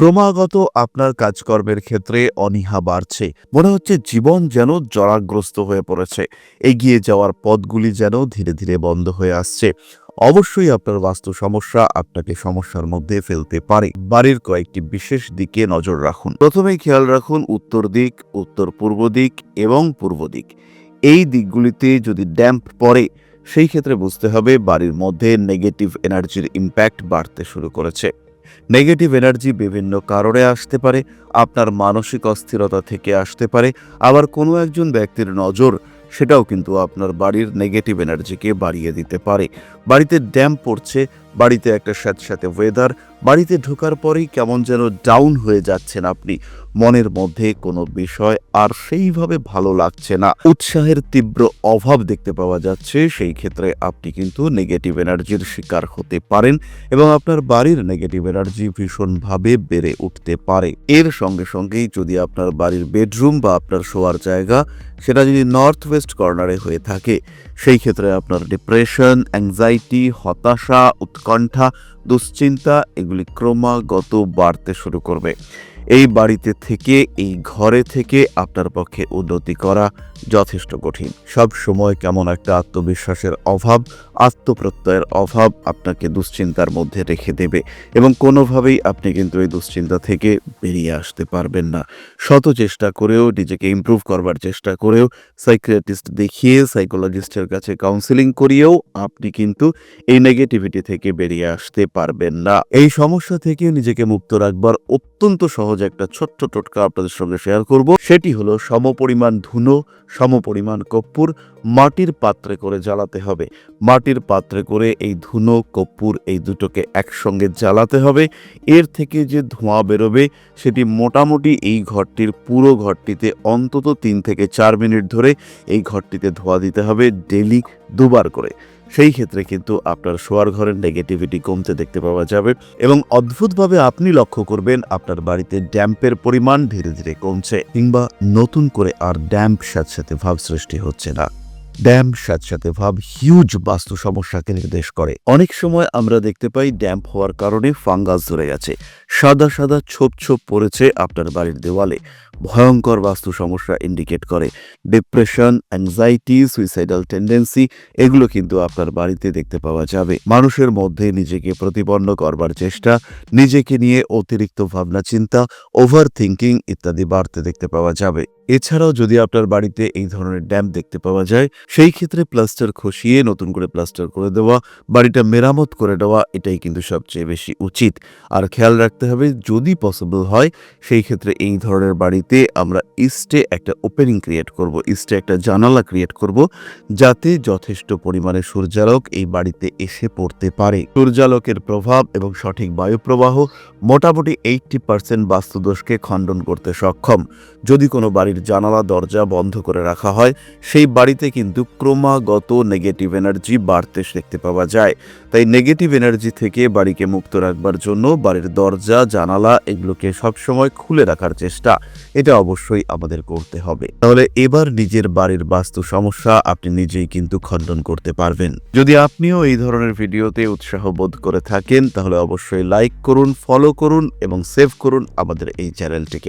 ক্রমাগত আপনার কাজকর্মের ক্ষেত্রে অনীহা বাড়ছে। মনে হচ্ছে জীবন যেন জরাগ্রস্ত হয়ে পড়েছে। এগিয়ে যাওয়ার পথগুলি যেন ধীরে ধীরে বন্ধ হয়ে আসছে। অবশ্যই আপনার বাস্তু সমস্যা আপনাকে সমস্যার মধ্যে ফেলতে পারে। বাড়ির কয়েকটি বিশেষ দিকে নজর রাখুন। প্রথমেই খেয়াল রাখুন উত্তর দিক, উত্তর পূর্ব দিক এবং পূর্ব দিক। এই দিকগুলিতে যদি ড্যাম্প পড়ে, সেই ক্ষেত্রে বুঝতে হবে বাড়ির মধ্যে নেগেটিভ এনার্জির ইম্প্যাক্ট বাড়তে শুরু করেছে। নেগেটিভ এনার্জি বিভিন্ন কারণে আসতে পারে, আপনার মানসিক অস্থিরতা থেকে আসতে পারে, আবার কোনো একজন ব্যক্তির নজর সেটাও কিন্তু আপনার বাড়ির নেগেটিভ এনার্জিকে বাড়িয়ে দিতে পারে। বাড়িতে ড্যাম পড়ছে বাড়িতে একটা সাথে সাথে ওয়েদার বাড়িতে ঢোকার পরেই কেমন যেন ডাউন হয়ে যাচ্ছেন আপনি। মনের মধ্যে কোনো বিষয় আর সেইভাবে ভালো লাগছে না। উৎসাহের তীব্র অভাব দেখতে পাওয়া যাচ্ছে, সেই ক্ষেত্রে আপনি কিন্তু নেগেটিভ এনার্জির শিকার হতে পারেন এবং আপনার বাড়ির নেগেটিভ এনার্জি ভীষণভাবে বেড়ে উঠতে পারে। এর সঙ্গে সঙ্গেই যদি আপনার বাড়ির বেডরুম বা আপনার শোয়ার জায়গা সেটা যদি নর্থ ওয়েস্ট কর্নারে হয়ে থাকে, সেই ক্ষেত্রে আপনার ডিপ্রেশন অ্যাংজাইটি হতাশা উৎকণ্ঠা দুশ্চিন্তা এগুলি ক্রমাগত বাড়তে শুরু করবে। এই বাড়িতে থেকে, এই ঘরে থেকে আপনার পক্ষে উন্নতি করা যথেষ্ট কঠিন। সব সময় কেমন একটা আত্মবিশ্বাসের অভাব, আত্মপ্রত্যয়ের অভাব আপনাকে দুশ্চিন্তার মধ্যে রেখে দেবে এবং কোনোভাবেই আপনি কিন্তু এই দুশ্চিন্তা থেকে বেরিয়ে আসতে পারবেন না। শত চেষ্টা করেও, নিজেকে ইমপ্রুভ করবার চেষ্টা করেও সাইকিয়াট্রিস্ট দেখিয়ে সাইকোলজিস্টের কাছে কাউন্সিলিং করিয়েও আপনি কিন্তু এই নেগেটিভিটি থেকে বেরিয়ে আসতে পারবেন না। এই সমস্যা থেকে নিজেকে মুক্ত রাখবার অত্যন্ত সহজ একটা ছোট্ট টোটকা আপনাদের সঙ্গে শেয়ার করব। সেটি হলো সমপরিমাণ ধুনো, সমপরিমাণ কর্পূর মাটির পাত্রে করে জ্বালাতে হবে। মাটির পাত্রে করে এই ধুনো কর্পূর এই দুটোকে একসঙ্গে জ্বালাতে হবে। এর থেকে যে ধোঁয়া বেরোবে সেটি মোটামুটি এই ঘরটির পুরো ঘরটিতে অন্তত তিন থেকে চার মিনিট ধরে এই ঘরটিতে ধোঁয়া দিতে হবে ডেলি দুবার করে। সেই ক্ষেত্রে কিন্তু আপনার শোয়ার ঘরের নেগেটিভিটি কমতে দেখতে পাওয়া যাবে এবং অদ্ভুতভাবে আপনি লক্ষ্য করবেন আপনার বাড়িতে ড্যাম্পের পরিমাণ ধীরে ধীরে কমছে কিংবা নতুন করে আর ড্যাম্প সাথে সাথে ভাব সৃষ্টি হচ্ছে না। ড্যাম্প সাথে ভাব হিউজ বাস্তু সমস্যাকে নির্দেশ করে। অনেক সময় আমরা দেখতে পাই ড্যাম্প হওয়ার কারণে ফাঙ্গাস ধরে গেছে। সাদা সাদা ছোপ ছোপ পড়েছে আপনার বাড়ির দেওয়ালে। ভয়ঙ্কর বাস্তু সমস্যা ইন্ডিকেট করে। ডিপ্রেশন অ্যাংজাইটি সুইসাইডাল টেন্ডেন্সি এগুলো কিন্তু আপনার বাড়িতে দেখতে পাওয়া যাবে। মানুষের মধ্যে নিজেকে প্রতিপন্ন করবার চেষ্টা, নিজেকে নিয়ে অতিরিক্ত ভাবনা, চিন্তা ওভার থিঙ্কিং ইত্যাদি বাড়তে দেখতে পাওয়া যাবে। এছাড়াও যদি আপনার বাড়িতে এই ধরনের ড্যাম দেখতে পাওয়া যায়, সেই ক্ষেত্রে প্লাস্টার খসিয়ে নতুন করে প্লাস্টার করে দেওয়া, বাড়িটা মেরামত করে দেওয়া, এটাই কিন্তু সবচেয়ে বেশি উচিত। আর খেয়াল রাখতে হবে, যদি পসিবল হয়, সেই ক্ষেত্রে এই ধরনের বাড়িতে আমরা ইস্টে একটা ওপেনিং ক্রিয়েট করব, ইস্টে একটা জানালা ক্রিয়েট করব, যাতে যথেষ্ট পরিমাণে সূর্যালোক এই বাড়িতে এসে পড়তে পারে। সূর্যালোকের প্রভাব এবং সঠিক বায়ু প্রবাহ মোটামুটি এইটটি পার্সেন্ট বাস্তুদোষকে খণ্ডন করতে সক্ষম। যদি কোনো বাড়ির জানালা, দরজা বন্ধ করে রাখা হয়। সেই বাড়িতে কিন্তু ক্রমাগত নেগেটিভ এনার্জি বাড়তে দেখতে পাওয়া যায়। তাই নেগেটিভ এনার্জি থেকে বাড়িকে মুক্ত রাখবার জন্য বাড়ির দরজা, জানালা এগুলোকে সবসময় খুলে রাখার চেষ্টা। এটা অবশ্যই আমাদের করতে হবে। তাহলে এবার নিজের বাড়ির বাস্তু সমস্যা আপনি নিজেই কিন্তু খণ্ডন করতে পারবেন। যদি আপনিও এই ধরনের ভিডিওতে উৎসাহ বোধ করে থাকেন, তাহলে অবশ্যই লাইক করুন ফলো করুন এবং সেভ করুন আমাদের এই চ্যানেলটিকে।